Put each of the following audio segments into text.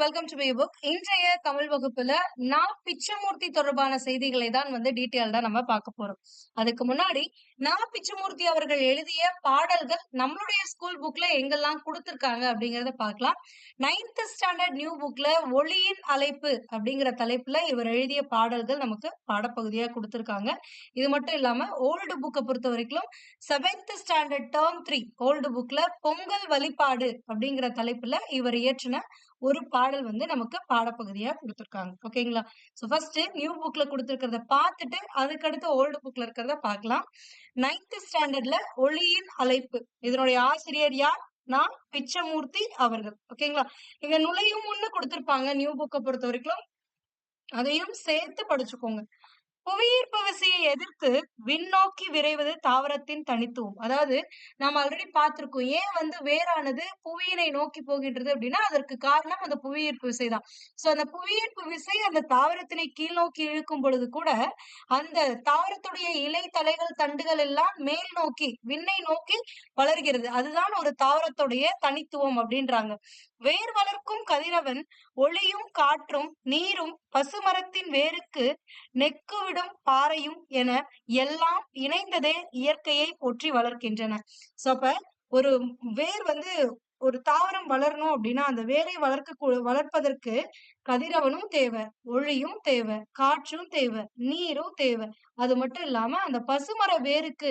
Welcome to book இன்றைய தமிழ் வகுப்புல நான் பிச்சமூர்த்தி தொடர்பான செய்திகளை தான் வந்து டீட்டெயில்டா நம்ம பார்க்க போறோம். அதுக்கு முன்னாடி நான் பிச்சமூர்த்தி அவர்கள் எழுதிய பாடல்கள் நம்மளுடைய ஸ்கூல் புக்ல எங்கெல்லாம் கொடுத்திருக்காங்க அப்படிங்கறத பார்க்கலாம். நைன்த் ஸ்டாண்டர்ட் நியூ புக்ல ஒளியின் அழைப்பு அப்படிங்கிற தலைப்புல இவர் எழுதிய பாடல்கள் நமக்கு பாடப்பகுதியா கொடுத்திருக்காங்க. இது மட்டும் இல்லாம ஓல்டு புக்கை பொறுத்த வரைக்கும் seventh standard term three old புக்ல பொங்கல் வழிபாடு அப்படிங்கிற தலைப்புல இவர் இயற்றின ஒரு பாடல் வந்து நமக்கு பாடப்பகுதியா கொடுத்துருக்காங்க. ஓகேங்களா சோ ஃபர்ஸ்ட் நியூ புக்ல கொடுத்துருக்கிறத பார்த்துட்டு அதுக்கடுத்து ஓல்டு புக்ல இருக்கிறத பார்க்கலாம். நைன்த் ஸ்டாண்டர்ட்ல ஒளியின் அழைப்பு. இதனுடைய ஆசிரியர் யார்? நான் பிச்சமூர்த்தி அவர்கள். ஓகேங்களா இங்க நுழையும் முன்னு கொடுத்திருப்பாங்க நியூ புக்கை பொறுத்த வரைக்கும் அதையும் சேர்த்து படிச்சுக்கோங்க. புவியீர்ப்பு விசையை எதிர்த்து விண்ணோக்கி விரைவது தாவரத்தின் தனித்துவம். அதாவது நாம் ஆல்ரெடி பார்த்திருக்கோம் ஏன் வந்து வேறானது புவியினை நோக்கி போகின்றது அப்படின்னா அதற்கு காரணம் அந்த புவியீர்ப்பு விசை தான் சோ அந்த புவியீர்ப்பு விசை அந்த தாவரத்தினை கீழ் நோக்கி இழுக்கும் பொழுது கூட அந்த தாவரத்துடைய இலை தலைகள் தண்டுகள் எல்லாம் மேல் நோக்கி விண்ணை நோக்கி வளர்கிறது. அதுதான் ஒரு தாவரத்துடைய தனித்துவம் அப்படின்றாங்க. வேர் வளர்க்கும் கதிரவன் ஒளியும் காற்றும் நீரும் பசுமரத்தின் வேருக்கு நெக்குவிடும் பாறையும் என எல்லாம் இணைந்ததே இயற்கையை போற்றி வளர்க்கின்றன. சோ அப்ப ஒரு வேர் வந்து ஒரு தாவரம் வளரணும் அப்படின்னா அந்த வேரை வளர்க்க வளர்ப்பதற்கு கதிரவனும் தேவை ஒளியும் தேவை காற்றும் தேவை நீரும் தேவை. அது மட்டும் இல்லாம அந்த பசுமர வேருக்கு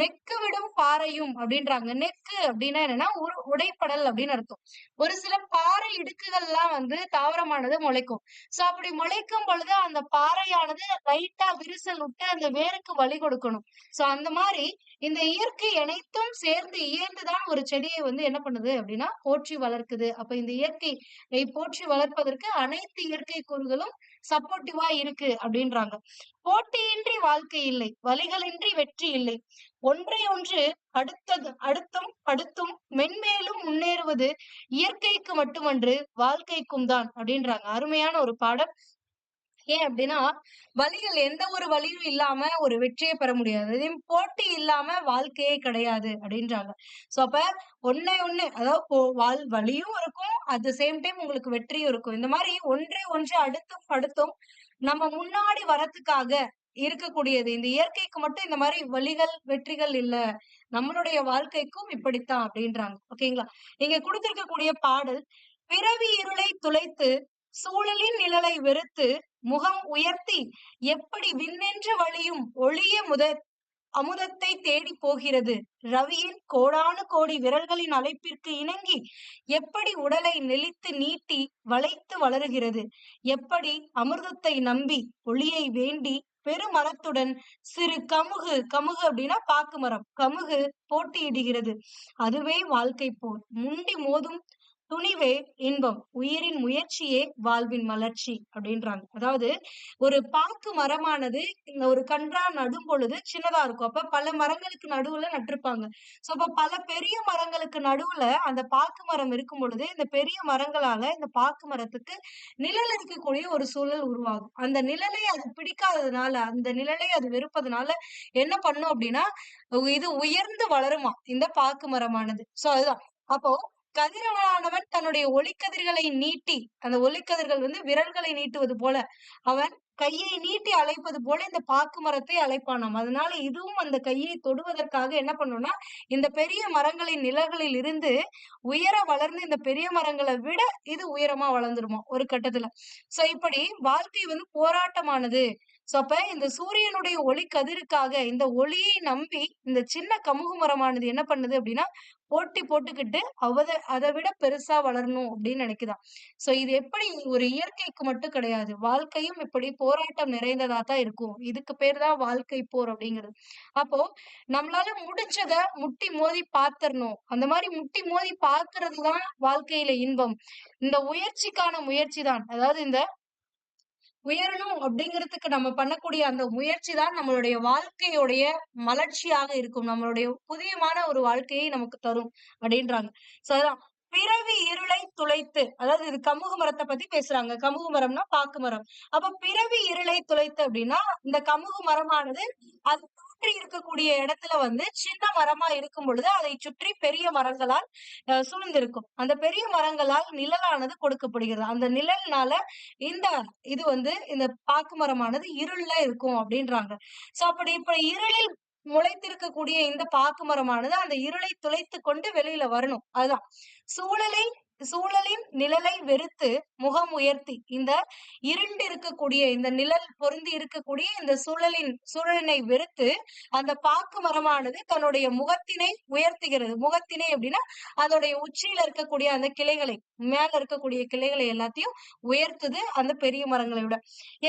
நெக்கு விடும் பாறையும் அப்படின்றாங்க. நெக்கு அப்படின்னா என்னன்னா ஒரு உடைப்படல் அப்படின்னு அர்த்தம். ஒரு சில பாறை இடுக்குகள்லாம் வந்து தாவரமானது முளைக்கும். சோ அப்படி முளைக்கும் பொழுது அந்த பாறையானது லைட்டா விரிசல் விட்டு அந்த வேருக்கு வழி கொடுக்கணும். சோ அந்த மாதிரி இந்த இயற்கை அனைத்தும் சேர்ந்து இயர்ந்துதான் ஒரு செடியை வந்து என்ன பண்ணுது அப்படின்னா போற்றி வளர்க்குது. அப்ப இந்த இயற்கை போற்றி வளர்ப்பதற்கு அனைத்து இயற்கை கூறுகளும் சப்போர்ட்டிவா இருக்கு அப்படின்றாங்க. போட்டியின்றி வாழ்க்கை இல்லை வழிகளின்றி வெற்றி இல்லை. ஒன்றை ஒன்று அடுத்தது அடுத்தும் அடுத்தும் மென்மேலும் முன்னேறுவது இயற்கைக்கு மட்டுமன்று வாழ்க்கைக்கும் தான் அப்படின்றாங்க. அருமையான ஒரு பாடம். ஏன் அப்படின்னா வழிகள் எந்த ஒரு வழியும் இல்லாம ஒரு வெற்றியை பெற முடியாது. இதையும் போட்டி இல்லாம வாழ்க்கையே கிடையாது அப்படின்றாங்க. சோ அப்ப ஒன்னே ஒண்ணு அதாவது வாழ் வழியும் இருக்கும் அட் த சேம் டைம் உங்களுக்கு வெற்றியும் இருக்கும். இந்த மாதிரி ஒன்றே ஒன்று அடுத்தும் அடுத்தும் நம்ம முன்னாடி வரத்துக்காக இருக்கக்கூடியது. இந்த இயற்கைக்கு மட்டும் இந்த மாதிரி வழிகள் வெற்றிகள் இல்ல. நம்மளுடைய வாழ்க்கைக்கும் இப்படித்தான் அப்படின்றாங்க. ஓகேங்களா நீங்க கொடுத்திருக்கக்கூடிய பாடல் பிறவி இருளை துளைத்து சூழலின் நிழலை வெறுத்து முகம் உயர்த்தி எப்படி விண்ணென்று வழியும் ஒளிய முத அமுதத்தை தேடி போகிறது. ரவியின் கோடானு கோடி விரல்களின் அழைப்பிற்கு இணங்கி எப்படி உடலை நெளித்து நீட்டி வளைத்து வளருகிறது. எப்படி அமிர்தத்தை நம்பி ஒளியை வேண்டி பெருமரத்துடன் சிறு கமுகு கமுகு அப்படின்னா பாக்கு மரம் கமுகு போட்டியிடுகிறது. அதுவே வாழ்க்கை போர். முண்டி மோதும் துணிவே இன்பம் உயிரின் முயற்சியே வாழ்வின் மலர்ச்சி அப்படின்றாங்க. அதாவது ஒரு பாக்கு மரமானது இந்த ஒரு கன்றா நடும் பொழுது சின்னதா இருக்கும். அப்ப பல மரங்களுக்கு நடுவுல நட்டிருப்பாங்க. சோ அப்ப பல பெரிய மரங்களுக்கு நடுவுல அந்த பாக்கு மரம் இருக்கும் பொழுது இந்த பெரிய மரங்களால இந்த பாக்கு மரத்துக்கு நிழல் இருக்கக்கூடிய ஒரு சூழல் உருவாகும். அந்த நிழலை அது பிடிக்காததுனால அந்த நிழலை அது வெறுப்பதுனால என்ன பண்ணும் அப்படின்னா இது உயர்ந்து வளருமா? இந்த பாக்கு மரமானது. சோ அதுதான். அப்போ கதிரவனானவன் தன்னுடைய ஒளிக்கதிர்களை நீட்டி அந்த ஒளிக்கதிர்கள் வந்து விரல்களை நீட்டுவது போல அவன் கையை நீட்டி அழைப்பது போல இந்த பாக்கு மரத்தை அழைப்பானாம். அதனால இதுவும் அந்த கையை தொடுவதற்காக என்ன பண்ணும்னா இந்த பெரிய மரங்களின் நிலங்களில் இருந்து உயர வளர்ந்து இந்த பெரிய மரங்களை விட இது உயரமா வளர்ந்துருமா ஒரு கட்டத்துல. சோ இப்படி வாழ்க்கை வந்து போராட்டமானது. சோ அப்ப இந்த சூரியனுடைய ஒளி கதிருக்காக இந்த ஒளியை நம்பி இந்த சின்ன கமுகு மரமானது என்ன பண்ணுது அப்படின்னா போட்டி போட்டுக்கிட்டு அவத அதை விட பெருசா வளரணும் அப்படின்னு நினைக்குதான். சோ இது எப்படி ஒரு இயற்கைக்கு மட்டும் கிடையாது வாழ்க்கையும் இப்படி போராட்டம் நிறைந்ததா தான் இருக்கும். இதுக்கு பேர் தான் வாழ்க்கை போர் அப்படிங்கிறது. அப்போ நம்மளால முடிஞ்சத முட்டி மோதி பாத்திரணும். அந்த மாதிரி முட்டி மோதி பார்க்கறது தான் வாழ்க்கையில இன்பம். இந்த முயற்சிக்கான முயற்சி தான். அதாவது இந்த உயரணும் அப்படிங்கிறதுக்கு நம்ம பண்ணக்கூடிய அந்த முயற்சி தான் நம்மளுடைய வாழ்க்கையுடைய மலர்ச்சியாக இருக்கும். நம்மளுடைய புதியமான ஒரு வாழ்க்கையை நமக்கு தரும் அப்படின்றாங்க. சோ அதான். பிறவி இருளை துளைத்து அதாவது இது கமுகு மரத்தை பத்தி பேசுறாங்க. கமுகு மரம்னா பாக்கு மரம். அப்ப பிறவி இருளை துளைத்து அப்படின்னா இந்த கமுகு மரமானது அது சுற்றி இருக்கக்கூடிய இடத்துல வந்து சின்ன மரமா இருக்கும் பொழுது அதை சுற்றி பெரிய மரங்களால் சூழ்ந்திருக்கும். அந்த பெரிய மரங்களால் நிழலானது கொடுக்கப்படுகிறது. அந்த நிழல்னால இந்த இது வந்து இந்த பாக்கு மரமானது இருள்ல இருக்கும் அப்படின்றாங்க. சோ அப்படி இப்ப இருளில் முளைத்திருக்கக்கூடிய இந்த பாக்கு மரமானது அந்த இருளை துளைத்து கொண்டு வெளியில வரணும். அதுதான். சூழலை சூழலின் நிழலை வெறுத்து முகம் உயர்த்தி இந்த இருண்டு இருக்கக்கூடிய இந்த நிழல் பொருந்தி இருக்கக்கூடிய இந்த சூழலின் சூழலினை வெறுத்து அந்த பாக்கு மரமானது தன்னுடைய முகத்தினை உயர்த்துகிறது. முகத்தினை அப்படின்னா அதோடைய உச்சியில இருக்கக்கூடிய அந்த கிளைகளை மேல இருக்கக்கூடிய கிளைகளை எல்லாத்தையும் உயர்த்துது அந்த பெரிய மரங்களை விட.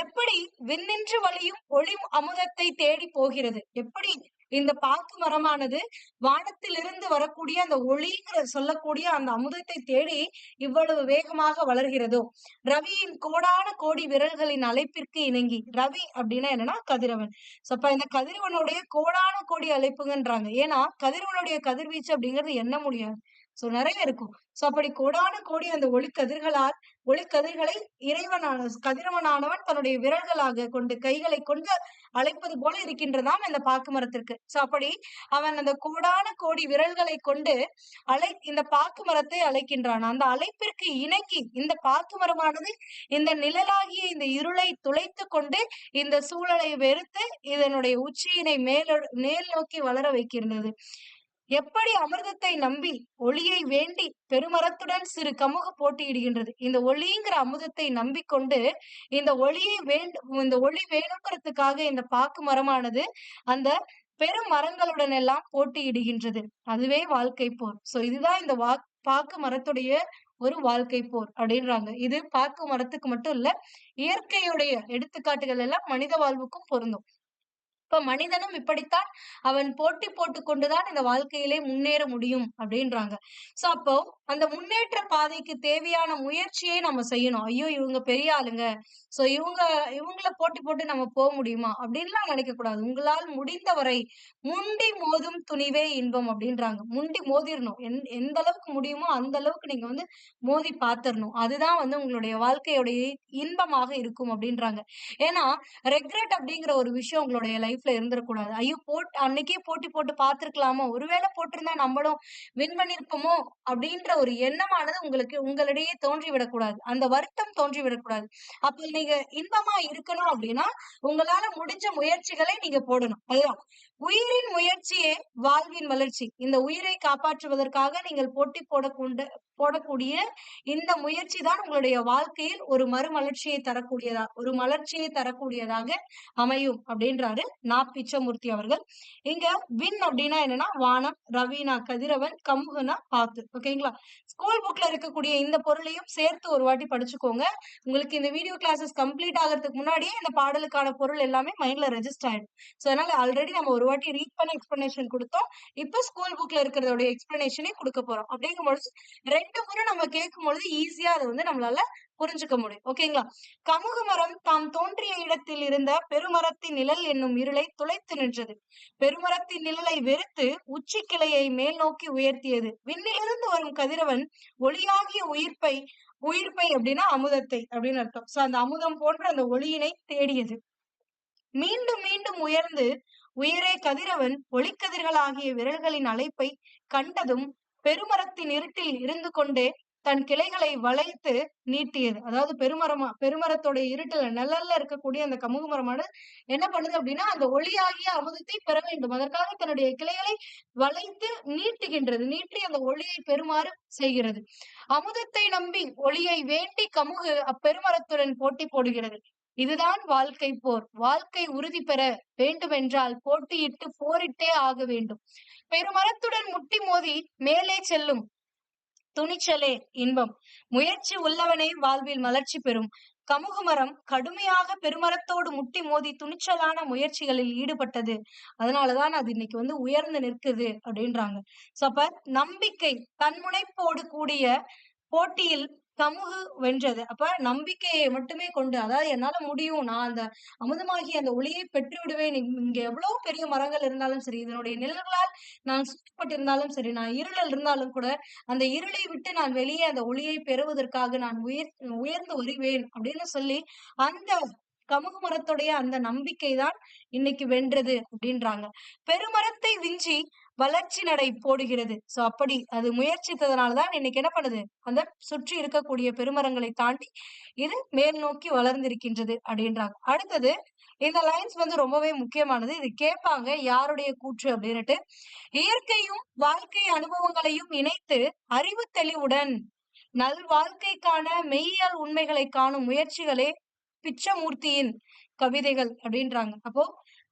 எப்படி விண்ணின்று வழியும் ஒளி அமுதத்தை தேடி போகிறது? எப்படி இந்த பாக்கு மரமானது வானத்திலிருந்து வரக்கூடிய அந்த ஒளிங்கிற சொல்லக்கூடிய அந்த அமுதத்தை தேடி இவ்வளவு வேகமாக வளர்கிறதோ. ரவியின் கோடான கோடி விரல்களின் அழைப்பிற்கு இணங்கி ரவி அப்படின்னா என்னன்னா கதிரவன். சோ அப்ப இந்த கதிரவனுடைய கோடான கோடி அழைப்புங்கன்றாங்க. ஏன்னா கதிரவனுடைய கதிர்வீச்சு அப்படிங்கிறது எண்ண முடியாது சோ நிறைய இருக்கும். சோ அப்படி கோடான கோடி அந்த ஒளிக்கதிர்களால் ஒளிக்கதிர்களை இறைவனான கதிரவனானவன் தன்னுடைய விரல்களாக கொண்டு கைகளை கொண்டு அழைப்பது போல இருக்கின்றதாம் இந்த பாக்கு மரத்திற்கு. சோ அப்படி அவன் அந்த கோடான கோடி விரல்களை கொண்டு அழை இந்த பாக்கு மரத்தை அழைக்கின்றான். அந்த அழைப்பிற்கு இணங்கி இந்த பாக்கு மரமானது இந்த நிழலாகிய இந்த இருளை துளைத்து கொண்டு இந்த சூழலை வெறுத்து இதனுடைய உச்சியினை மேல மேல் நோக்கி வளர வைக்கின்றது. எப்படி அமிர்தத்தை நம்பி ஒளியை வேண்டி பெருமரத்துடன் சிறு கமுகு போட்டியிடுகின்றது? இந்த ஒளிங்கிற அமுதத்தை நம்பிக்கொண்டு இந்த ஒளியை வேண்டும் இந்த ஒளி வேணுங்கிறதுக்காக இந்த பாக்கு மரமானது அந்த பெரும் மரங்களுடன் எல்லாம் போட்டியிடுகின்றது. அதுவே வாழ்க்கை போர். சோ இதுதான் இந்த வா பாக்கு மரத்துடைய ஒரு வாழ்க்கை போர் அப்படின்றாங்க. இது பாக்கு மரத்துக்கு மட்டும் இல்ல இயற்கையுடைய எடுத்துக்காட்டுகள் எல்லாம் மனித வாழ்வுக்கும் பொருந்தும். இப்ப மனிதனும் இப்படித்தான் அவன் போட்டி போட்டு கொண்டுதான் இந்த வாழ்க்கையிலே முன்னேற முடியும் அப்படின்றாங்க. சோ அப்போ அந்த முன்னேற்ற பாதைக்கு தேவையான முயற்சியை நம்ம செய்யணும். ஐயோ இவங்க பெரிய ஆளுங்க. சோ இவங்க இவங்கள போட்டி போட்டு நம்ம போக முடியுமா? அப்படின்லாம் நினைக்க கூடாது உங்களால் முடிந்தவரை முண்டி மோதும் துணிவே இன்பம் அப்படின்றாங்க. முண்டி மோதிரணும். எந் எந்த அளவுக்கு முடியுமோ அந்த அளவுக்கு நீங்க வந்து மோதி பாத்திரணும். அதுதான் வந்து உங்களுடைய வாழ்க்கையுடைய இன்பமாக இருக்கும் அப்படின்றாங்க. ஏன்னா ரெக்ரெட் அப்படிங்கிற ஒரு விஷயம் உங்களுடைய லைஃப்ல இருந்துடக்கூடாது ஐயோ போட் அன்னைக்கே போட்டி போட்டு பார்த்திருக்கலாமோ ஒருவேளை போட்டிருந்தா நம்மளும் வின் பண்ணிருப்போமோ? அப்படின்ற ஒரு எண்ணமானது உங்களுக்கு உங்களிடையே தோன்றி விடக்கூடாது அந்த வருத்தம் தோன்றி விடக்கூடாது அப்ப நீங்க இன்பமா இருக்கணும் அப்படின்னா உங்களால முடிஞ்ச முயற்சிகளை நீங்க போடணும். அதுதான் உயிரின் முயற்சியே வாழ்வின் வளர்ச்சி. இந்த உயிரை காப்பாற்றுவதற்காக நீங்கள் போட்டி போடக்கூட போடக்கூடிய இந்த முயற்சி தான் உங்களுடைய வாழ்க்கையில் ஒரு மறுமலர்ச்சியை தரக்கூடியதா ஒரு மலர்ச்சியை தரக்கூடியதாக அமையும் அப்படின்றாரு நா. பிச்சமூர்த்தி அவர்கள். இங்க வின் அப்படின்னா என்னன்னா வானம் ரவீனா கதிரவன் கமுகனா பாத்து. ஓகேங்களா ஸ்கூல் புக்ல இருக்கக்கூடிய இந்த பொருளையும் சேர்த்து ஒரு வாட்டி படிச்சுக்கோங்க. உங்களுக்கு இந்த வீடியோ கிளாஸஸ் கம்ப்ளீட் ஆகிறதுக்கு முன்னாடியே இந்த பாடலுக்கான பொருள் எல்லாமே மைண்ட்ல ரெஜிஸ்டர் ஆயிடும். சோ அதனால ஆல்ரெடி நம்ம ஒரு வாட்டி ரீட் பண்ண எக்ஸ்பிளனேஷன் கொடுத்தோம். இப்போ ஸ்கூல் புக்ல இருக்கிறதோட எக்ஸ்பிளனேஷனே கொடுக்க போறோம். அப்படிங்கும் பொழுது ரெண்டு முறை நம்ம கேட்கும் பொழுது ஈஸியா அதை வந்து நம்மளால புரிஞ்சுக்க முடியும். ஓகேங்களா கமுகு மரம் தாம் தோன்றிய இடத்தில் இருந்த பெருமரத்தின் நிழல் என்னும் இருளை துளைத்து நின்றது. பெருமரத்தின் நிழலை வெறுத்து உச்சி கிளையை மேல் நோக்கி உயர்த்தியது. விண்ணிலிருந்து வரும் கதிரவன் ஒளியாகிய உயிர்ப்பை உயிர்ப்பை அப்படின்னா அமுதத்தை அப்படின்னு அர்த்தம். சோ அந்த அமுதம் போன்ற அந்த ஒளியினை தேடியது. மீண்டும் மீண்டும் உயர்ந்து உயரே கதிரவன் ஒளிக்கதிர்களாகிய விரல்களின் அழைப்பை கண்டதும் பெருமரத்தின் இருட்டில் இருந்து கொண்டே தன் கிளைகளை வளைத்து நீட்டியது. அதாவது பெருமரமா பெருமரத்தோட இருட்டுல நிழல்ல இருக்கக்கூடிய அந்த கமுகு மரமானது என்ன பண்ணுது அப்படின்னா அந்த ஒளியாகிய அமுதத்தை பெற வேண்டும். அதற்காக தன்னுடைய கிளைகளை வளைத்து நீட்டுகின்றது. நீட்டி அந்த ஒளியை பெறுமாறு செய்கிறது. அமுதத்தை நம்பி ஒளியை வேண்டி கமுகு அப்பெருமரத்துடன் போட்டி போடுகிறது. இதுதான் வாழ்க்கை போர். வாழ்க்கை உறுதி பெற வேண்டுமென்றால் போட்டியிட்டு போரிட்டே ஆக வேண்டும். பெருமரத்துடன் முட்டி மோதி மேலே செல்லும் துணிச்சலே இன்பம். முயற்சி உள்ளவனே வாழ்வில் மலர்ச்சி பெறும். கமுகுமரம் கடுமையாக பெருமரத்தோடு முட்டி மோதி துணிச்சலான முயற்சிகளில் ஈடுபட்டது. அதனாலதான் அது இன்னைக்கு வந்து உயர்ந்து நிற்குது அப்படின்றாங்க. சோ அப்ப நம்பிக்கை தன்முனைப்போடு கூடிய போட்டியில் கமுகு வென்றது. அப்ப நம்பிக்கையை மட்டுமே கொண்டு அதாவது என்னால முடியும் நான் அந்த அமுதமாகி அந்த ஒளியை பெற்று விடுவேன் இங்க எவ்வளவு பெரிய மரங்கள் இருந்தாலும் சரி இதனுடைய நிழல்களால் நான் சுற்றப்பட்டிருந்தாலும் சரி நான் இருளில் இருந்தாலும் கூட அந்த இருளை விட்டு நான் வெளியே அந்த ஒளியை பெறுவதற்காக நான் உயர் உயர்ந்து வருவேன் அப்படின்னு சொல்லி அந்த கமுகு மரத்துடைய அந்த நம்பிக்கை தான் இன்னைக்கு வென்றது அப்படின்றாங்க. பெருமரத்தை விஞ்சி வளர்ச்சி நடை போடுகிறது. சோ அப்படி அது முயற்சித்ததுனாலதான் இன்னைக்கு என்ன பண்ணுது? அந்த சுற்றி இருக்கக்கூடிய பெருமரங்களை தாண்டி இது மேல் நோக்கி வளர்ந்திருக்கின்றது அப்படின்றாங்க. அடுத்தது இந்த லைன்ஸ் வந்து ரொம்பவே முக்கியமானது. இது கேட்பாங்க யாருடைய கூற்று? அப்படின்னுட்டு இயற்கையும் வாழ்க்கை அனுபவங்களையும் இணைத்து அறிவு தெளிவுடன் நல் வாழ்க்கைக்கான மெய்யியல் உண்மைகளை காணும் முயற்சிகளே பிச்சமூர்த்தியின் கவிதைகள் அப்படின்றாங்க. அப்போ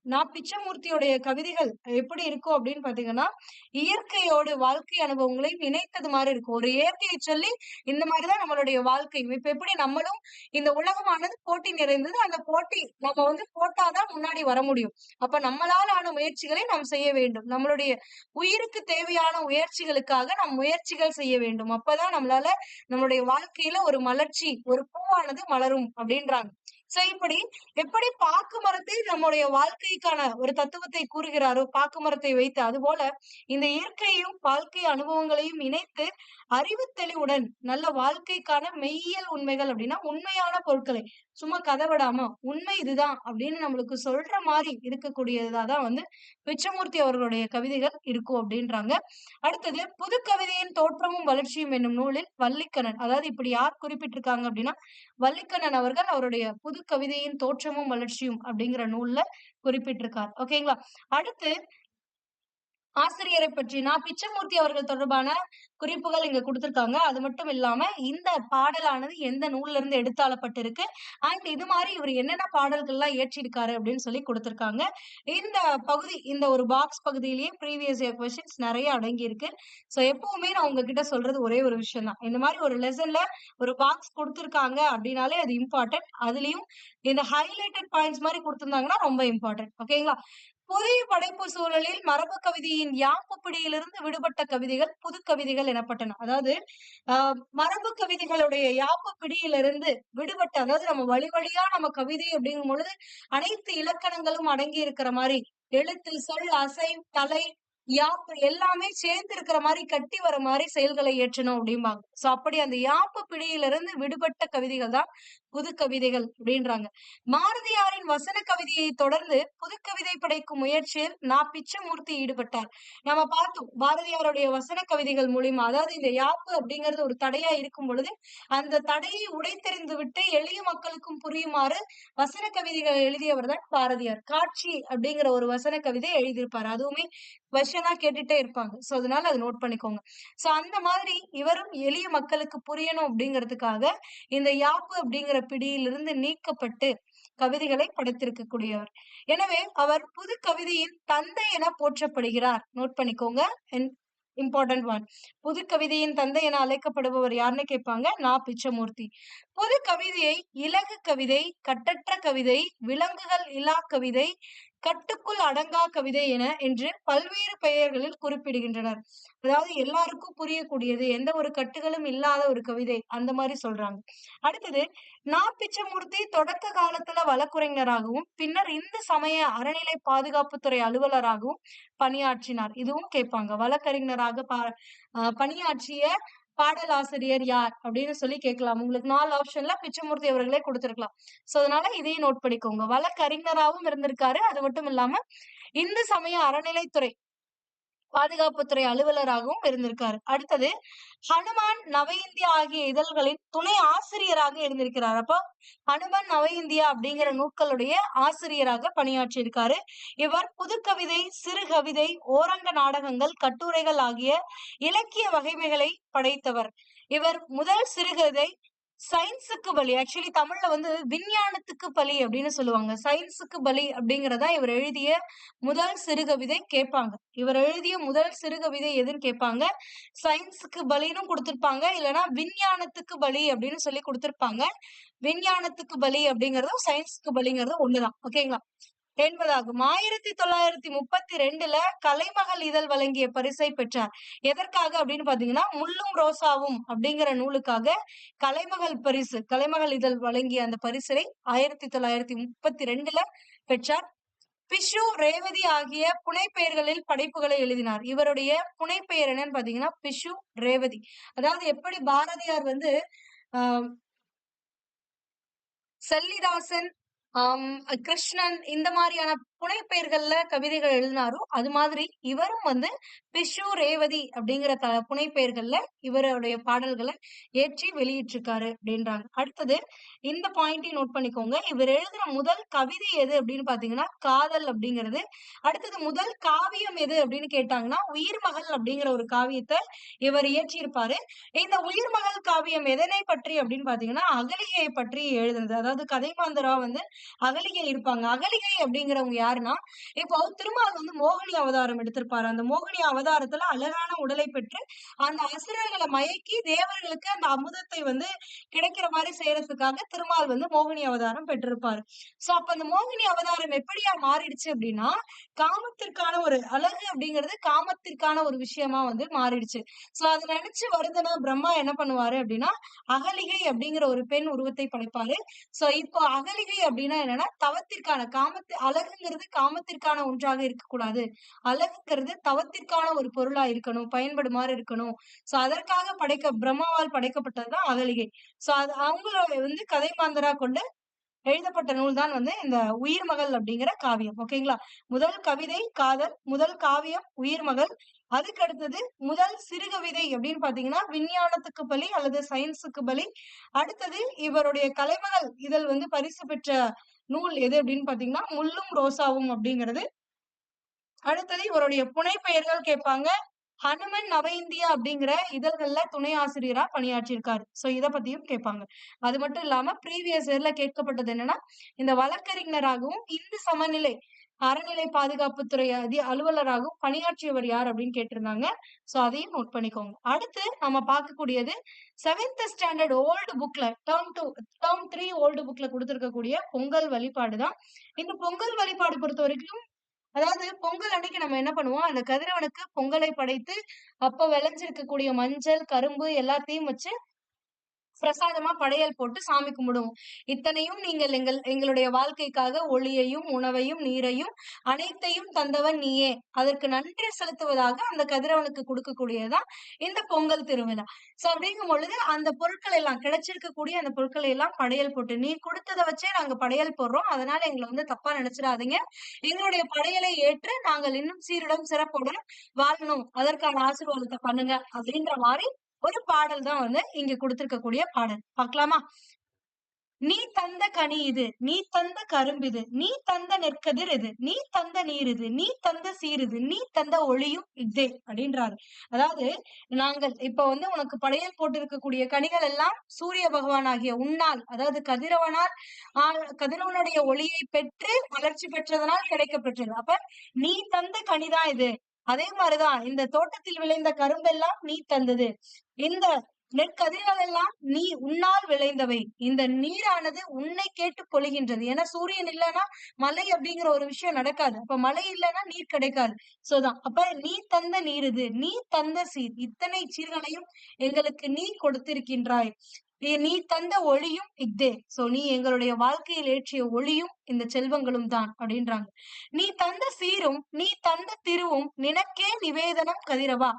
நான் பிச்சமூர்த்தியுடைய கவிதைகள் எப்படி இருக்கும் அப்படின்னு பாத்தீங்கன்னா இயற்கையோடு வாழ்க்கை அனுபவங்களையும் இணைத்தது மாதிரி இருக்கும். ஒரு இயற்கையை சொல்லி இந்த மாதிரிதான் நம்மளுடைய வாழ்க்கை. இப்ப எப்படி நம்மளும் இந்த உலகமானது போட்டி நிறைந்தது அந்த போட்டி நம்ம வந்து போட்டாதான் முன்னாடி வர முடியும். அப்ப நம்மளால் ஆன முயற்சிகளை நாம் செய்ய வேண்டும். நம்மளுடைய உயிருக்கு தேவையான முயற்சிகளுக்காக நாம் முயற்சிகள் செய்ய வேண்டும். அப்பதான் நம்மளால நம்மளுடைய வாழ்க்கையில ஒரு மலர்ச்சி ஒரு பூவானது மலரும் அப்படின்றாங்க. சோ இப்படி எப்படி பாக்கு மரத்தை நம்முடைய வாழ்க்கைக்கான ஒரு தத்துவத்தை கூறுகிறாரோ பாக்கு மரத்தை வைத்து அது போல இந்த இயற்கையும் வாழ்க்கை அனுபவங்களையும் இணைத்து அறிவு தெளிவுடன் நல்ல வாழ்க்கைக்கான மெய்யியல் உண்மைகள் அப்படின்னா உண்மையான பொருட்களை. சும்மா கதவிடாம உண்மை இதுதான் அப்படின்னு நம்மளுக்கு சொல்ற மாதிரி இருக்கக்கூடியதாதான் வந்து பிச்சமூர்த்தி அவர்களுடைய கவிதைகள் இருக்கும் அப்படின்றாங்க. அடுத்தது புது கவிதையின் தோற்றமும் வளர்ச்சியும் என்னும் நூலில் வள்ளிக்கண்ணன் அதாவது இப்படி யார் குறிப்பிட்டிருக்காங்க அப்படின்னா வள்ளிக்கண்ணன் அவர்கள் அவருடைய புது கவிதையின் தோற்றமும் வளர்ச்சியும் அப்படிங்கிற நூல்ல குறிப்பிட்டிருக்கார். ஓகேங்களா? அடுத்து ஆசிரியரை பற்றி நான் பிச்சமூர்த்தி அவர்கள் தொடர்பான குறிப்புகள் இங்க கொடுத்திருக்காங்க. அது மட்டும் இல்லாம இந்த பாடலானது எந்த நூல்ல இருந்து எடுத்தாளப்பட்டிருக்கு? அண்ட் இது மாதிரி இவர் என்னென்ன பாடல்கள்லாம் ஏற்றிருக்காரு இயற்றிருக்காரு அப்படின்னு சொல்லி கொடுத்திருக்காங்க. இந்த பகுதி இந்த ஒரு பாக்ஸ் பகுதியிலேயே ப்ரீவியஸ் இயர் கொஸ்டின்ஸ் நிறைய அடங்கி இருக்கு ஸோ எப்பவுமே நான் உங்ககிட்ட சொல்றது ஒரே ஒரு விஷயம் தான் இந்த மாதிரி ஒரு லெசன்ல ஒரு பாக்ஸ் கொடுத்துருக்காங்க அப்படின்னாலே அது இம்பார்ட்டன்ட் அதுலயும் இந்த ஹைலைட்டட் பாயிண்ட்ஸ் மாதிரி கொடுத்துருந்தாங்கன்னா ரொம்ப இம்பார்ட்டன்ட் ஓகேங்களா புதிய படைப்பு சூழலில் மரபு கவிதையின் யாப்பு பிடியிலிருந்து விடுபட்ட கவிதைகள் புது கவிதைகள் எனப்பட்டன. அதாவது ஆஹ் மரபு கவிதைகளுடைய யாப்பு பிடியிலிருந்து விடுபட்ட அதாவது நம்ம வழி வழியா நம்ம கவிதை அப்படிங்கும் பொழுது அனைத்து இலக்கணங்களும் அடங்கி இருக்கிற மாதிரி எழுத்து சொல் அசை தலை யாப்பு எல்லாமே சேர்ந்து இருக்கிற மாதிரி கட்டி வர மாதிரி செயல்களை ஏற்றணும் அப்படிம்பாங்க. சோ அப்படி அந்த யாப்பு பிடியிலிருந்து விடுபட்ட கவிதைகள் தான் புது கவிதைகள் அப்படின்றாங்க. மாருதியாரின் வசன கவிதையை தொடர்ந்து புது கவிதை படைக்கும் முயற்சியில் நா. பிச்சமூர்த்தி ஈடுபட்டார். நம்ம பார்த்தோம் பாரதியாருடைய வசன கவிதைகள் மூலியமா அதாவது இந்த யாப்பு அப்படிங்கிறது ஒரு தடையா இருக்கும் பொழுது அந்த தடையை உடைத்தெறிந்து விட்டு எளிய மக்களுக்கும் புரியுமாறு வசன கவிதைகள் எழுதியவர் தான் பாரதியார். காட்சி அப்படிங்கிற ஒரு வசன கவிதை எழுதியிருப்பார். அதுவுமே கொஸ்டினா கேட்டுட்டே இருப்பாங்க. சோ அதனால அதை நோட் பண்ணிக்கோங்க. சோ அந்த மாதிரி இவரும் எளிய மக்களுக்கு புரியணும் அப்படிங்கிறதுக்காக இந்த யாப்பு அப்படிங்கிற பிடியிலிருந்து நீக்கப்பட்டு கவிதைகளை படைத்திருக்கக்கூடியவர். எனவே அவர் புது கவிதையின் தந்தை என போற்றப்படுகிறார். நோட் பண்ணிக்கோங்க. இம்பார்ட்டன்ட் ஒன் புது கவிதையின் தந்தை என அழைக்கப்படுபவர் யாருன்னு கேட்பாங்க? நா. பிச்சமூர்த்தி. புது கவிதையை இலகு கவிதை கட்டற்ற கவிதை விலங்குகள் இலா கவிதை கட்டுக்குள் அடங்கா கவிதை என என்று பல்வேறு பெயர்களில் குறிப்பிடுகின்றனர். அதாவது எல்லாருக்கும் புரியக்கூடியது எந்த ஒரு கட்டுகளும் இல்லாத ஒரு கவிதை அந்த மாதிரி சொல்றாங்க. அடுத்தது நா பிச்சமூர்த்தி தொடக்க காலத்துல வழக்குரைஞராகவும் பின்னர் இந்து சமய அறநிலை பாதுகாப்புத்துறை அலுவலராகவும் பணியாற்றினார். இதுவும் கேட்பாங்க. வழக்கறிஞராக பா பணியாற்றிய பாடல் ஆசிரியர் யார் அப்படின்னு சொல்லி கேட்கலாம். உங்களுக்கு நாலு ஆப்ஷன்ல பிச்சமூர்த்தி அவர்களே கொடுத்துருக்கலாம். சோ அதனால இதையும் நோட் பண்ணிக்கோங்க. வழக்கறிஞராகவும் இருந்திருக்காரு. அது மட்டும் இல்லாம இந்து சமய அறநிலைத்துறை பாதுகாப்புத்துறை அலுவலராகவும் இருந்திருக்காரு. அடுத்தது ஹனுமான் நவ இந்தியா ஆகிய இதழ்களின் துணை ஆசிரியராக இருந்திருக்கிறார். அப்போ ஹனுமான் நவ இந்தியா அப்படிங்கிற நூல்களுடைய ஆசிரியராக பணியாற்றியிருக்காரு. இவர் புதுக்கவிதை சிறுகவிதை ஓரங்க நாடகங்கள் கட்டுரைகள் ஆகிய இலக்கிய வகைமைகளை படைத்தவர். இவர் முதல் சிறுகதை சயின்ஸுக்கு பலி. ஆக்சுவலி தமிழ்ல வந்து விஞ்ஞானத்துக்கு பலி அப்படின்னு சொல்லுவாங்க. சயின்ஸுக்கு பலி அப்படிங்கறதா இவர் எழுதிய முதல் சிறுகவிதை கேட்பாங்க. இவர் எழுதிய முதல் சிறுகவிதை எதுன்னு கேட்பாங்க. சயின்ஸுக்கு பலின்னு கொடுத்திருப்பாங்க. இல்லைன்னா விஞ்ஞானத்துக்கு பலி அப்படின்னு சொல்லி கொடுத்திருப்பாங்க. விஞ்ஞானத்துக்கு பலி அப்படிங்கறதும் சயின்ஸுக்கு பலிங்கிறதும் ஒண்ணுதான். ஓகேங்களா என்பதாகும். ஆயிரத்தி தொள்ளாயிரத்தி முப்பத்தி ரெண்டுல கலைமகள் இதழ் வழங்கிய பரிசை பெற்றார். எதற்காக அப்படின்னு பாத்தீங்கன்னா முள்ளும் ரோசாவும் அப்படிங்கிற நூலுக்காக கலைமகள் பரிசு கலைமகள் இதழ் வழங்கிய அந்த பரிசை ஆயிரத்தி தொள்ளாயிரத்தி முப்பத்தி ரெண்டுல பெற்றார். பிஷு ரேவதி ஆகிய புனைப்பெயர்களில் படைப்புகளை எழுதினார். இவருடைய புனைப்பெயர் என்னன்னு பாத்தீங்கன்னா பிஷு ரேவதி. அதாவது எப்படி பாரதியார் வந்து ஆஹ் செல்லிதாசன் ஆம் கிருஷ்ணன் இந்த மாதிரியான புனைப்பெயர்கள்ல கவிதைகள் எழுதினாரோ அது மாதிரி இவரும் வந்து பிஷு ரேவதி அப்படிங்கிற த புனைப்பெயர்கள்ல இவருடைய பாடல்களை ஏற்றி வெளியிட்டிருக்காரு அப்படின்றாங்க. அடுத்தது இந்த பாயிண்டையும் நோட் பண்ணிக்கோங்க. இவர் எழுதுற முதல் கவிதை எது அப்படின்னு பாத்தீங்கன்னா காதல் அப்படிங்கிறது. அடுத்தது முதல் காவியம் எது அப்படின்னு கேட்டாங்கன்னா உயிர்மகள் அப்படிங்கிற ஒரு காவியத்தை இவர் இயற்றியிருப்பாரு. இந்த உயிர்மகள் காவியம் எதனை பற்றி அப்படின்னு பாத்தீங்கன்னா அகலிகையை பற்றி எழுதுனது. அதாவது கதை மாந்தரா வந்து அகலிகை இருப்பாங்க. அகலிகை அப்படிங்கிறவங்க யாருன்னா இப்போ திருமால் வந்து மோகினி அவதாரம் எடுத்திருப்பாரு. அந்த மோகினி அவதாரத்துல அழகான உடலை பெற்று அந்த அசுரர்களை மயக்கி தேவர்களுக்கு அந்த அமுதத்தை வந்து கிடைக்கிற மாதிரி செய்யறதுக்காக திருமால் வந்து மோகினி அவதாரம் பெற்றிருப்பாரு. சோ அப்ப அந்த மோகினி அவதாரம் எப்படியா மாறிடுச்சு அப்படின்னா காமத்திற்கான ஒரு அழகு அப்படிங்கிறது காமத்திற்கான ஒரு விஷயமா வந்து மாறிடுச்சு. சோ அதை நினைச்சு வருதுன்னா பிரம்மா என்ன பண்ணுவாரு அப்படின்னா அகலிகை அப்படிங்கிற ஒரு பெண் உருவத்தை படைப்பாரு. சோ இப்போ அகலிகை அப்படின்னா என்னன்னா தவத்திற்கான காமத்து அழகுங்கிறது அழகுங்கிறது காமத்திற்கான ஒன்றாக இருக்கக்கூடாது. அழகுங்கிறது தவத்திற்கான ஒரு பொருளா இருக்கணும் பயன்படுமாறு இருக்கணும். சோ அதற்காக படைக்க பிரம்மாவால் படைக்கப்பட்டதுதான் அகலிகை சோ அது அவங்களோட வந்து கதை மாந்தரா கொண்டு எழுதப்பட்ட நூல் தான் வந்து இந்த உயிர்மகள் அப்படிங்கிற காவியம். ஓகேங்களா முதல் கவிதை காதல். முதல் காவியம் உயிர்மகள் அதுக்கு அடுத்தது முதல் சிறுகவிதை அப்படின்னு பாத்தீங்கன்னா விஞ்ஞானத்துக்கு பலி அல்லது சயின்ஸுக்கு பலி. அடுத்தது இவருடைய கலைமகள். இதழ் வந்து பரிசு பெற்ற நூல் எது அப்படின்னு பாத்தீங்கன்னா முள்ளும் ரோசாவும் அப்படிங்கிறது. அடுத்தது இவருடைய புனைப்பெயர்கள் கேட்பாங்க. ஹனுமன் நவ இந்தியா அப்படிங்கிற இதழ்கள்ல துணை ஆசிரியரா பணியாற்றியிருக்காரு. சோ இத பத்தியும் கேட்பாங்க. அது மட்டும் இல்லாம ப்ரீவியஸ் இயர்ல கேட்கப்பட்டது என்னன்னா இந்த வழக்கறிஞராகவும் இந்து சமநிலை அறநிலை பாதுகாப்புத்துறை அதி அலுவலராகவும் பணியாற்றியவர் யார் அப்படின்னு கேட்டிருந்தாங்க. சோ அதையும் நோட் பண்ணிக்கோங்க. அடுத்து நம்ம பார்க்கக்கூடியது செவன்த் ஸ்டாண்டர்ட் ஓல்டு புக்ல term two term three old புக்ல கொடுத்துருக்கக்கூடிய பொங்கல் வழிபாடு தான். இந்த பொங்கல் வழிபாடு பொறுத்த வரைக்கும் அதாவது பொங்கல் அன்னைக்கு நம்ம என்ன பண்ணுவோம்? அந்த கதிரவனுக்கு பொங்கலை படைத்து அப்ப விளைஞ்சிருக்கக்கூடிய மஞ்சள் கரும்பு எல்லாத்தையும் வச்சு பிரசாதமா படையல் போட்டு சாமி கும்பிடுவோம். இத்தனையும் நீங்கள் எங்கள் எங்களுடைய வாழ்க்கைக்காக ஒளியையும் உணவையும் நீரையும் அனைத்தையும் தந்தவன் நீயே. அதற்கு நன்றி செலுத்துவதாக அந்த கதிரவனுக்கு கொடுக்கக்கூடியதுதான் இந்த பொங்கல் திருவிழா. சோ அப்படிங்கும் பொழுது அந்த பொருட்கள் எல்லாம் கிடைச்சிருக்கக்கூடிய அந்த பொருட்களை எல்லாம் படையல் போட்டு நீ கொடுத்ததை வச்சே நாங்க படையல் போடுறோம். அதனால எங்களை வந்து தப்பா நினைச்சிடாதீங்க. எங்களுடைய படையலை ஏற்று நாங்கள் இன்னும் சீருடன் சிறப்புடன் வாழணும். அதற்கான ஆசீர்வாதத்தை பண்ணுங்க. அப்படின்ற மாதிரி ஒரு பாடல் தான் வந்து இங்க கொடுத்திருக்கக்கூடிய பாடல். பார்க்கலாமா நீ தந்த கனி இது நீ தந்த கரும்பு இது நீ தந்த நெற்கதிர் இது நீ தந்த நீர் இது நீ தந்த சீருது நீ தந்த ஒளியும் இதே அப்படின்றாரு. அதாவது நாங்கள் இப்ப வந்து உனக்கு படையல் போட்டிருக்கக்கூடிய கனிகள் எல்லாம் சூரிய பகவான் ஆகிய உன்னால் அதாவது கதிரவனால் ஆஹ் கதிரவனுடைய ஒளியை பெற்று வளர்ச்சி பெற்றதனால் கிடைக்கப்பெற்றது. அப்ப நீ தந்த கனிதான் இது அதே மாதிரிதான் இந்த தோட்டத்தில் விளைந்த கரும்பெல்லாம் நீ தந்தது இந்த நெற்கதிர்கள் எல்லாம் நீ உன்னால் விளைந்தவை. இந்த நீரானது உன்னை கேட்டு பொழிகின்றது ஏன்னா சூரியன் இல்லைன்னா மலை அப்படிங்கிற ஒரு விஷயம் நடக்காது. அப்ப மழை இல்லைன்னா நீர் கிடைக்காது. சோதான் அப்ப நீ தந்த நீர் இது. நீ தந்த சீர். இத்தனை சீர்களையும் எங்களுக்கு நீ கொடுத்திருக்கின்றாய். நீ- தந்த ஒளியும் இஃதே சோ நீ எங்களுடைய வாழ்க்கையில் ஏற்றிய ஒளியும் இந்த செல்வங்களும் தான் அப்படின்றாங்க. நீ தந்த சீரும் நீ தந்த திருவும் நினக்கே நிவேதனம் கதிரவா?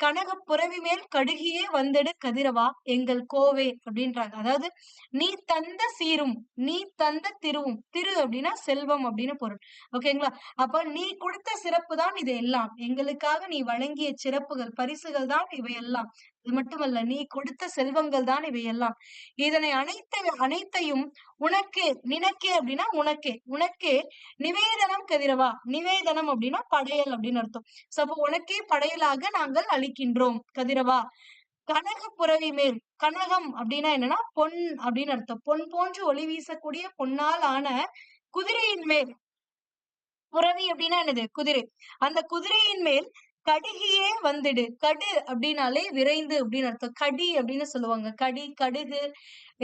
கனக புறவி மேல் கடுகியே வந்தெடு கதிரவா எங்கள் கோவே அப்படின்றாங்க. அதாவது நீ தந்த சீரும் நீ தந்த திருவும் திரு அப்படின்னா செல்வம் அப்படின்னு பொருள். ஓகேங்களா? அப்ப நீ கொடுத்த சிறப்பு தான் இது எல்லாம். எங்களுக்காக நீ வழங்கிய சிறப்புகள் பரிசுகள் தான் இவை எல்லாம். இது மட்டுமல்ல நீ கொடுத்த செல்வங்கள் தான் இவை எல்லாம் இதனை அனைத்து அனைத்தையும் உனக்கே நினக்கே அப்படின்னா உனக்கே. உனக்கே நிவேதனம் கதிரவா? நிவேதனம் அப்படின்னா படையல் அப்படின்னு அர்த்தம். சோ அப்போ உனக்கே படையலாக நாங்கள் அளிக்கின்றோம் கதிரவா. கனக புறவி மேல் கனகம் அப்படின்னா என்னன்னா பொன் அப்படின்னு அர்த்தம். பொன் போன்று ஒளி வீசக்கூடிய பொன்னால் ஆன குதிரையின் மேல். புறவி அப்படின்னா என்னது? குதிரை. அந்த குதிரையின் மேல் கடுகியே வந்துடு. கடு அப்படின்னாலே விரைந்து அப்படின்னு அர்த்தம். கடி அப்படின்னு சொல்லுவாங்க. கடி கடுகு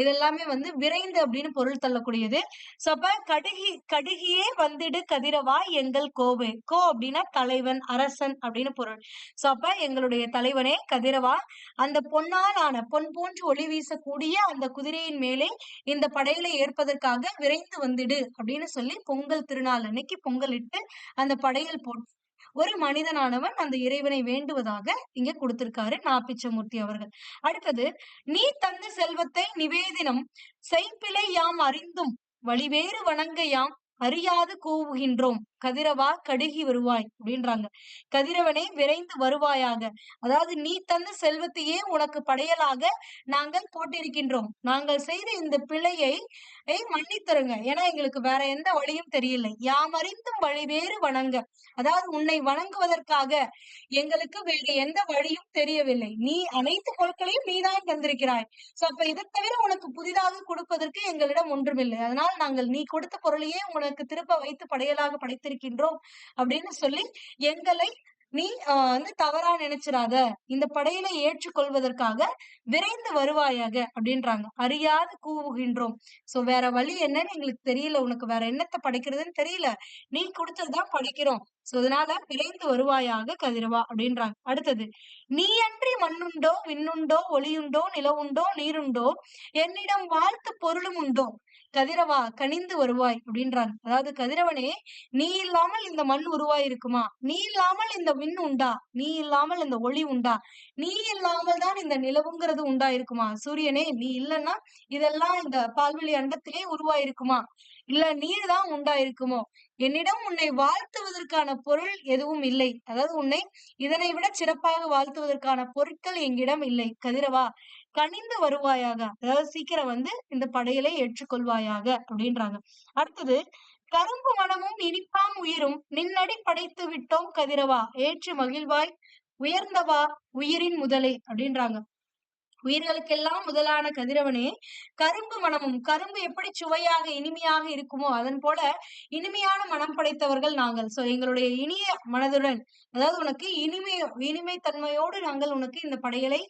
இதெல்லாமே வந்து விரைந்து அப்படின்னு பொருள் தள்ளக்கூடியது. சோ அப்ப கடுகி கடுகியே வந்துடு கதிரவா எங்கள் கோவை. கோ அப்படின்னா தலைவன் அரசன் அப்படின்னு பொருள். சோ அப்ப எங்களுடைய தலைவனே கதிரவா. அந்த பொன்னால் ஆன பொன் போன்று ஒளி வீசக்கூடிய அந்த குதிரையின் மேலே இந்த படைகளை ஏற்பதற்காக விரைந்து வந்துடு அப்படின்னு சொல்லி பொங்கல் திருநாள் அன்னைக்கு பொங்கலிட்டு அந்த படையல் போட்டு ஒரு மனிதனானவன் அந்த இறைவனை வேண்டுவதாக இங்க கொடுத்திருக்காரு நாப்பிச்சமூர்த்தி அவர்கள். அடுத்தது நீ தந்த செல்வத்தை நிவேதினம் செய்பிழை யாம் அறிந்தும் வழிவேறு வணங்க யாம் அறியாது கூவுகின்றோம். கதிரவா கடுகி வருவாய் அப்படின்றாங்க. கதிரவனே விரைந்து வருவாயாக. அதாவது நீ தந்த செல்வத்தையே உனக்கு படையலாக நாங்கள் போட்டிருக்கின்றோம். நாங்கள் செய்த இந்த பிழையை மன்னித்தருங்க. ஏன்னா எங்களுக்கு வேற எந்த வழியும் தெரியல. யாம் அறிந்தும் வழி வேறு வணங்க. அதாவது உன்னை வணங்குவதற்காக எங்களுக்கு வேற எந்த வழியும் தெரியவில்லை. நீ அனைத்து பொருட்களையும் நீதான் தந்திருக்கிறாய். சோ அப்ப இதை தவிர உனக்கு புதிதாக கொடுப்பதற்கு எங்களிடம் ஒன்றுமில்லை. அதனால் நாங்கள் நீ கொடுத்த பொருளையே உனக்கு திருப்ப வைத்து படையலாக படைத்திருக்கின்றோம் அப்படின்னு சொல்லி எங்களை நீ ஆஹ் வந்து தவறா நினைச்சிடாத இந்த படையில ஏற்றுக்கொள்வதற்காக விரைந்து வருவாயாக அப்படின்றாங்க. அறியாது கூவுகின்றோம். சோ வேற வழி என்னன்னு எங்களுக்கு தெரியல. உனக்கு வேற என்னத்தை படைக்கிறதுன்னு தெரியல. நீ கொடுத்ததுதான் படிக்கிறோம். சோ அதனால விரைந்து வருவாயாக கதிரவா அப்படின்றாங்க. அடுத்தது நீ அன்றி மண்ணுண்டோ விண்ணுண்டோ ஒளியுண்டோ நிலவுண்டோ நீருண்டோ என்னிடம் வாழ்த்து பொருளும் உண்டோ? கதிரவா கனிந்து வருவாய் அப்படின்றாங்க. அதாவது கதிரவனே நீ இல்லாமல் இந்த மண் உருவாய் இருக்குமா நீ இல்லாமல் இந்த விண் உண்டா? நீ இல்லாமல் இந்த ஒளி உண்டா? நீ இல்லாமல் தான் இந்த நிலவுங்கிறது உண்டா இருக்குமா சூரியனே நீ இல்லைன்னா இதெல்லாம் இந்த பால்வெளி அண்டத்திலே உருவாயிருக்குமா? இல்ல நீர் தான் உண்டா இருக்குமோ என்னிடம் உன்னை வாழ்த்துவதற்கான பொருள் எதுவும் இல்லை. அதாவது உன்னை இதனை விட சிறப்பாக வாழ்த்துவதற்கான பொருட்கள் எங்கிடம் இல்லை. கதிரவா கனிந்து வருவாயாக. அதாவது சீக்கிரம் வந்து இந்த படையலை ஏற்றுக்கொள்வாயாக அப்படின்றாங்க. அடுத்தது கரும்பு மனமும் இனிப்பாம் உயிரும் நின்னடி படைத்து விட்டோம் கதிரவா. ஏற்று மகிழ்வாய் உயர்ந்தவா உயிரின் முதலே அப்படின்றாங்க. உயிர்களுக்கெல்லாம் முதலான கதிரவனே கரும்பு மனமும் கரும்பு எப்படி சுவையாக இனிமையாக இருக்குமோ அதன் போல இனிமையான மனம் படைத்தவர்கள் நாங்கள். சோ எங்களுடைய இனிய மனதுடன் அதாவது உனக்கு இனிமை இனிமை தன்மையோடு நாங்கள் உனக்கு இந்த படையலை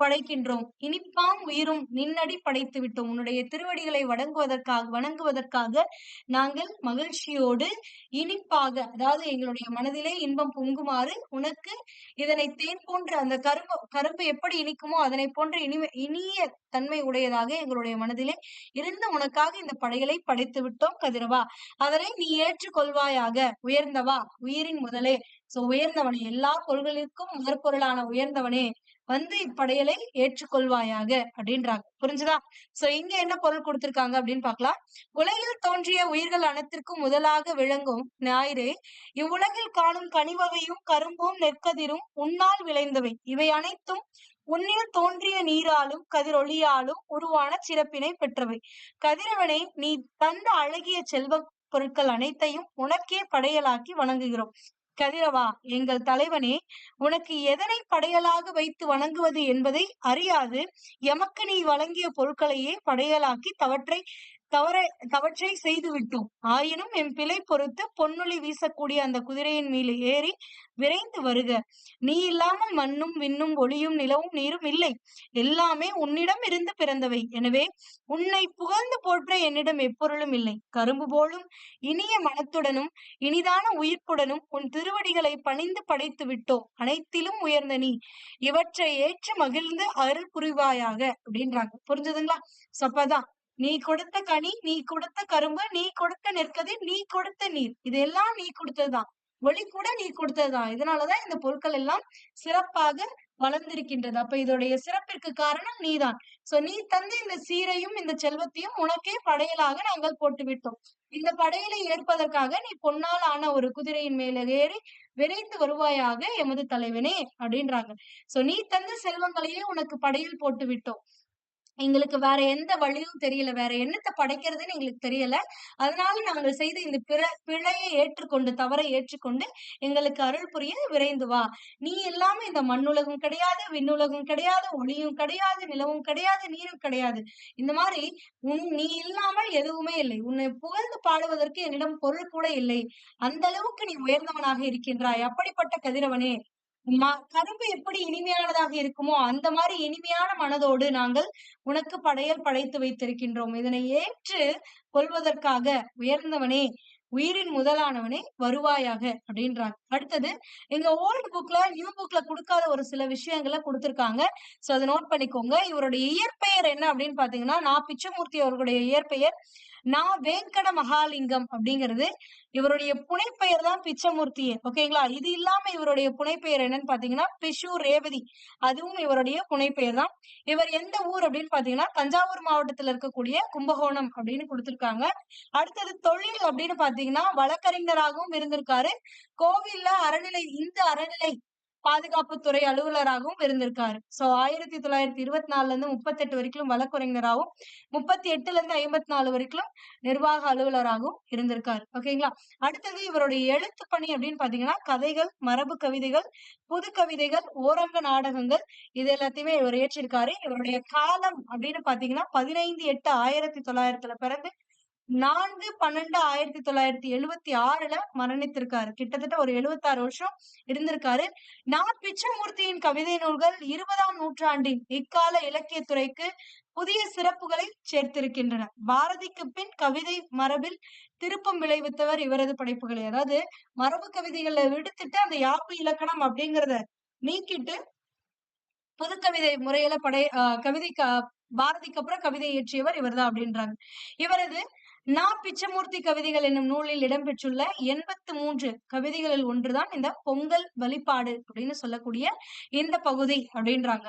படைக்கின்றோம். இனிப்பாம் உயிரும் நின்னடி படைத்து விட்டோம் உன்னுடைய திருவடிகளை வணங்குவதற்காக வணங்குவதற்காக நாங்கள் மகிழ்ச்சியோடு இனிப்பாக அதாவது எங்களுடைய மனதிலே இன்பம் பொங்குமாறு உனக்கு இதனை தேன் போன்ற அந்த கரும்பு கரும்பு எப்படி இனிக்குமோ அதனை போன்ற இனிமை இனிய தன்மை உடையதாக எங்களுடைய மனதிலே இருந்து உனக்காக இந்த படைகளை படைத்து விட்டோம் கதிரவா. அதனை நீ ஏற்றுக்கொள்வாயாக உயர்ந்தவா. உயிரின் முதலே. சோ உயர்ந்தவனே. எல்லா பொருள்களுக்கும் முதற்பொருளான உயர்ந்தவனே. வந்து இப்படையலை ஏற்றுக்கொள்வாயாக அப்படின்றாங்க. புரிஞ்சுதா? சோ இங்க என்ன பொருள் கொடுத்திருக்காங்க அப்படின்னு பாக்கலாம் உலகில் தோன்றிய உயிர்கள் அனைத்திற்கும் முதலாக விளங்கும் ஞாயிறு இவ்வுலகில் காணும் கனிவகையும் கரும்பும் நெற்கதிரும் உன்னால் விளைந்தவை. இவை அனைத்தும் உன்னில் தோன்றிய நீராலும் கதிரொளியாலும் உருவான சிறப்பினை பெற்றவை. கதிரவனை நீ தந்த அழகிய செல்வ பொருட்கள் அனைத்தையும் உனக்கே படையலாக்கி வணங்குகிறோம். கதிரவா எங்கள் தலைவனே உனக்கு எதனை படையலாக வைத்து வணங்குவது என்பதை அறியாது எமக்கு நீ வழங்கிய பொருட்களையே படையலாக்கி தவற்றை தவற தவற்றை செய்து விட்டோம் ஆயினும் என் பிழை பொறுத்து பொன்னொழி வீசக்கூடிய அந்த குதிரையின் மீது ஏறி விரைந்து வருக. நீ இல்லாமல் மண்ணும் விண்ணும் ஒளியும் நிலவும் நீரும் இல்லை. எல்லாமே உன்னிடம் இருந்து பிறந்தவை. எனவே உன்னை புகழ்ந்து போற்ற என்னிடம் எப்பொருளும் இல்லை. கரும்பு போலும் இனிய மனத்துடனும் இனிதான உயிர்ப்புடனும் உன் திருவடிகளை பணிந்து படைத்து விட்டோம். அனைத்திலும் உயர்ந்த நீ. இவற்றை ஏற்று மகிழ்ந்து அருள் புரிவாயாக. அப்படின்றாங்க. புரிஞ்சுதுங்களா? சப்பதான். நீ கொடுத்த கனி நீ கொடுத்த கரும்பு நீ கொடுத்த நெற்கதிர் நீ கொடுத்த நீர். இதெல்லாம் நீ கொடுத்ததுதான். ஒளி கூட நீ கொடுத்ததுதான். இதனாலதான் இந்த பொருட்கள் எல்லாம் சிறப்பாக வளர்ந்திருக்கின்றது. அப்ப இதோடைய சிறப்பிற்கு காரணம் நீதான். சோ நீ தந்த இந்த சீரையும் இந்த செல்வத்தையும் உனக்கே படையலாக நாங்கள் போட்டு விட்டோம் இந்த படையலை ஏற்பதற்காக நீ பொன்னால் ஆன ஒரு குதிரையின் மேல ஏறி விரைந்து வருவாயாக எமது தலைவனே அப்படின்றாங்க. சோ நீ தந்த செல்வங்களையே உனக்கு படையல் போட்டு விட்டோம் எங்களுக்கு வேற எந்த வழியும் தெரியல. வேற என்னத்தை படைக்கிறதுன்னு எங்களுக்கு தெரியல. அதனால நாங்கள் செய்த இந்த பிற பிழையை ஏற்றுக்கொண்டு தவறை ஏற்றுக்கொண்டு எங்களுக்கு அருள் புரிய விரைந்து வா. நீ இல்லாம இந்த மண்ணுலகம் கிடையாது விண்ணுலகம் கிடையாது ஒளியும் கிடையாது நிலவும் கிடையாது நீரும் கிடையாது. இந்த மாதிரி உன் நீ இல்லாமல் எதுவுமே இல்லை. உன்னை புகழ்ந்து பாடுவதற்கு என்னிடம் பொருள் கூட இல்லை. அந்த அளவுக்கு நீ உயர்ந்தவனாக இருக்கின்றாய். அப்படிப்பட்ட கதிரவனே கரும்பு எப்படி இனிமையானதாக இருக்குமோ, அந்த மாதிரி இனிமையான மனதோடு நாங்கள் உனக்கு படையல் படைத்து வைத்திருக்கின்றோம். இதனை ஏற்று கொள்வதற்காக உயர்ந்தவனே, உயிரின் முதலானவனே வருவாயாக அப்படின்றாங்க. அடுத்தது எங்க ஓல்டு புக்ல, நியூ புக்ல கொடுக்காத ஒரு சில விஷயங்கள குடுத்திருக்காங்க. சோ அதை நோட் பண்ணிக்கோங்க. இவருடைய இயற்பெயர் என்ன அப்படின்னு பாத்தீங்கன்னா நான் பிச்சமூர்த்தி அவர்களுடைய இயற்பெயர் நா. வேங்கட மகாலிங்கம் அப்படிங்கிறது. இவருடைய புனைப்பெயர் தான் பிச்சமூர்த்தியே. ஓகேங்களா? இது இல்லாம இவருடைய புனைப்பெயர் என்னன்னு பார்த்தீங்கன்னா, பிஷு ரேவதி. அதுவும் இவருடைய புனைப்பெயர் தான். இவர் எந்த ஊர் அப்படின்னு பார்த்தீங்கன்னா, தஞ்சாவூர் மாவட்டத்துல இருக்கக்கூடிய கும்பகோணம் அப்படின்னு கொடுத்திருக்காங்க அடுத்தது தொழில் அப்படின்னு பார்த்தீங்கன்னா, வழக்கறிஞராகவும் இருந்திருக்காரு. கோவில்ல அறநிலை இந்த அறநிலை பாதுகாப்புத்துறை அலுவலராகவும் இருந்திருக்காரு. சோ 1924ல இருந்து 38 வரைக்கும் வழக்குரைனராகவும் முப்பத்தி எட்டுல இருந்து 54 வரைக்கும் நிர்வாக அலுவலராகவும் இருந்திருக்காரு. ஓகேங்களா? அடுத்தது இவருடைய எழுத்து பணி அப்படின்னு பாத்தீங்கன்னா கதைகள், மரபு கவிதைகள், புது கவிதைகள், ஓரங்க நாடகங்கள் இது எல்லாத்தையுமே இவர் இயற்றியிருக்காரு. இவருடைய காலம் அப்படின்னு பாத்தீங்கன்னா பதினைந்து எட்டு ஆயிரத்தி தொள்ளாயிரத்துல பிறந்து 4/12/1976ல மரணித்திருக்காரு. கிட்டத்தட்ட ஒரு 76 வருஷம் இருந்திருக்காரு. நா. பிச்சமூர்த்தியின் கவிதை நூல்கள் 20ஆம் நூற்றாண்டின் இக்கால இலக்கியத்துறைக்கு புதிய சிறப்புகளை சேர்த்திருக்கின்றன. பாரதிக்கு பின் கவிதை மரபில் திருப்பம் விளைவித்தவர் இவரது படைப்புகளை அதாவது மரபு கவிதைகளை விடுத்துட்டு அந்த யாப்பு இலக்கணம் அப்படிங்கிறத நீக்கிட்டு புதுக்கவிதை முறையில படை கவிதை பாரதிக்கு அப்புறம் கவிதை இயற்றியவர் இவர்தான் அப்படின்றாங்க. இவரது நா. பிச்சமூர்த்தி கவிதைகள் என்னும் நூலில் இடம்பெற்றுள்ள 83 கவிதைகளில் ஒன்றுதான் இந்த பொங்கல் வழிபாடு அப்படின்னு சொல்லக்கூடிய இந்த பகுதி அப்படின்றாங்க.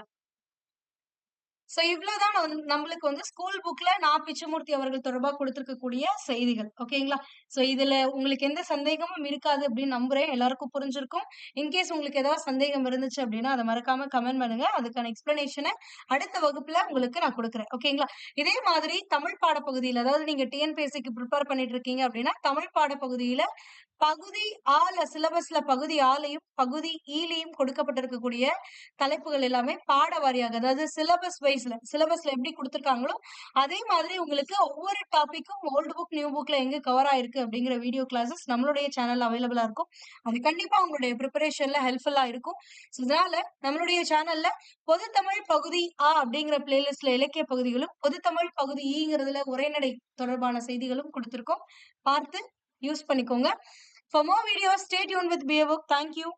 சோ இவ்வளவுதான் வந்து நம்மளுக்கு வந்து ஸ்கூல் புக்ல நான் பிச்சமூர்த்தி அவர்கள் தொடர்பாக கொடுத்துருக்கக்கூடிய செய்திகள். ஓகேங்களா? சோ இதுல உங்களுக்கு எந்த சந்தேகமும் இருக்காது அப்படின்னு நம்புறேன். எல்லாருக்கும் புரிஞ்சிருக்கும். இன்கேஸ் உங்களுக்கு ஏதாவது சந்தேகம் இருந்துச்சு அப்படின்னா, அதை மறக்காம கமெண்ட் பண்ணுங்க. அதுக்கான எக்ஸ்பிளனேஷனை அடுத்த வகுப்புல உங்களுக்கு நான் கொடுக்குறேன் ஓகேங்களா? இதே மாதிரி தமிழ் பாடப்பகுதியில அதாவது நீங்க டிஎன்பிஎஸ்சிக்கு ப்ரிப்பேர் பண்ணிட்டு இருக்கீங்க அப்படின்னா, தமிழ் பாடப்பகுதியில பகுதி ஆல சிலபஸ்ல பகுதி ஆலையும் பகுதி ஈலையும் கொடுக்கப்பட்டிருக்கக்கூடிய தலைப்புகள் எல்லாமே பாட வாரியாக அதாவது சிலபஸ் வைஸ்ல சிலபஸ்ல எப்படி கொடுத்துருக்காங்களோ அதே மாதிரி உங்களுக்கு ஒவ்வொரு டாபிக்கும் ஓல்டு புக், நியூ புக்ல எங்க கவர் ஆயிருக்கு அப்படிங்கிற வீடியோ கிளாஸஸ் நம்மளுடைய சேனல்ல அவைலபிளா இருக்கும். அது கண்டிப்பா உங்களுடைய ப்ரிப்பரேஷன்ல ஹெல்ப்ஃபுல்லா இருக்கும். இதனால நம்மளுடைய சேனல்ல பொதுத்தமிழ் பகுதி ஆ அப்படிங்கிற பிளேலிஸ்ட்ல இலக்கிய பகுதிகளும், பொதுத்தமிழ் பகுதி ஈங்கிறதுல உரைநடை தொடர்பான செய்திகளும் கொடுத்துருக்கோம் பார்த்து யூஸ் பண்ணிக்கோங்க. For more videos, stay tuned with BA Book. Thank you.